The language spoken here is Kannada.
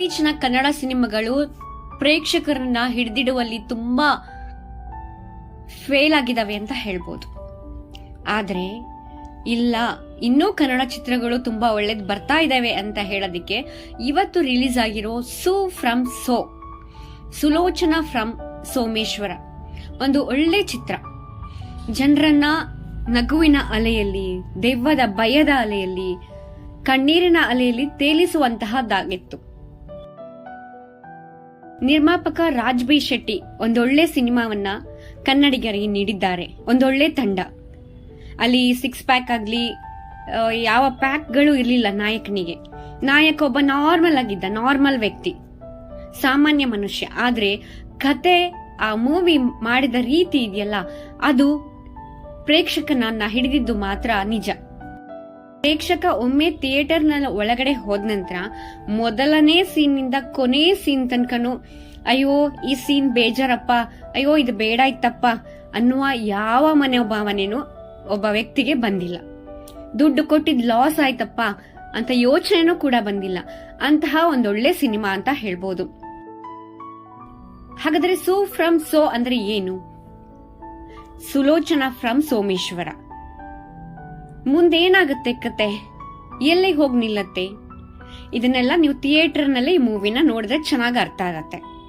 ಇತ್ತೀಚಿನ ಕನ್ನಡ ಸಿನಿಮಾಗಳು ಪ್ರೇಕ್ಷಕರನ್ನ ಹಿಡಿದಿಡುವಲ್ಲಿ ತುಂಬಾ ಫೇಲ್ ಆಗಿದಾವೆ ಅಂತ ಹೇಳ್ಬೋದು. ಆದರೆ, ಇಲ್ಲ, ಇನ್ನೂ ಕನ್ನಡ ಚಿತ್ರಗಳು ತುಂಬಾ ಒಳ್ಳೇದ್ ಬರ್ತಾ ಇದಾವೆ ಅಂತ ಹೇಳೋದಿಕ್ಕೆ ಇವತ್ತು ರಿಲೀಸ್ ಆಗಿರೋ so from so, Sulochana from Someshwara, ಒಂದು ಒಳ್ಳೆ ಚಿತ್ರ. ಜನರನ್ನ ನಗುವಿನ ಅಲೆಯಲ್ಲಿ, ದೆವ್ವದ ಭಯದ ಅಲೆಯಲ್ಲಿ, ಕಣ್ಣೀರಿನ ಅಲೆಯಲ್ಲಿ ತೇಲಿಸುವಂತಹದ್ದಾಗಿತ್ತು. ನಿರ್ಮಾಪಕ ರಾಜ್ ಬಿ ಶೆಟ್ಟಿ ಒಂದೊಳ್ಳೆ ಸಿನಿಮಾವನ್ನ ಕನ್ನಡಿಗರಿಗೆ ನೀಡಿದ್ದಾರೆ. ಒಂದೊಳ್ಳೆ ತಂಡ. ಅಲ್ಲಿ ಸಿಕ್ಸ್ ಪ್ಯಾಕ್ ಆಗ್ಲಿ ಯಾವ ಪ್ಯಾಕ್ಗಳು ಇರಲಿಲ್ಲ ನಾಯಕನಿಗೆ. ನಾಯಕ ಒಬ್ಬ ನಾರ್ಮಲ್ ಆಗಿದ್ದ ನಾರ್ಮಲ್ ವ್ಯಕ್ತಿ. ಸಾಮಾನ್ಯ ಮನುಷ್ಯ. ಆದ್ರೆ ಕತೆ ಆ ಮೂವಿ ಮಾಡಿದ ರೀತಿ ಇದೆಯಲ್ಲ, ಅದು ಪ್ರೇಕ್ಷಕನನ್ನ ಹಿಡಿದಿದ್ದು ಮಾತ್ರ ನಿಜ. ಪ್ರೇಕ್ಷಕ ಒಮ್ಮೆ ಥಿಯೇಟರ್ನ ಒಳಗಡೆ ಹೋದ ನಂತರ ಮೊದಲನೇ ಸೀನ್ನಿಂದ ಕೊನೆ ಸೀನ್ ತನಕನು, ಅಯ್ಯೋ, ಈ ಸೀನ್ ಬೇಜಾರಪ್ಪ, ಅಯ್ಯೋ, ಇದು ಬೇಡ ಇತ್ತಪ್ಪ ಅನ್ನುವ ಯಾವ ಮನೋಭಾವನೆನೂ ಒಬ್ಬ ವ್ಯಕ್ತಿಗೆ ಬಂದಿಲ್ಲ. ದುಡ್ಡು ಕೊಟ್ಟಿದ್ ಲಾಸ್ ಆಯ್ತಪ್ಪ ಅಂತ ಯೋಚನೆನೂ ಕೂಡ ಬಂದಿಲ್ಲ. ಅಂತಹ ಒಂದೊಳ್ಳೆ ಸಿನಿಮಾ ಅಂತ ಹೇಳ್ಬೋದು. ಹಾಗಾದ್ರೆ ಸೋ ಫ್ರಮ್ ಸೋ ಅಂದ್ರೆ ಏನು? ಸುಲೋಚನಾ ಫ್ರಮ್ ಸೋಮೇಶ್ವರ. ಮುಂದೇನಾಗುತ್ತೆ ಕತೆ? ಎಲ್ಲಿಗೆ ಹೋಗಿ ನಿಲ್ಲತ್ತೆ? ಇದನ್ನೆಲ್ಲ ನೀವು ಥಿಯೇಟರ್ನಲ್ಲಿ ಈ ಮೂವಿನ ನೋಡಿದ್ರೆ ಚೆನ್ನಾಗಿ ಅರ್ಥ ಆಗತ್ತೆ.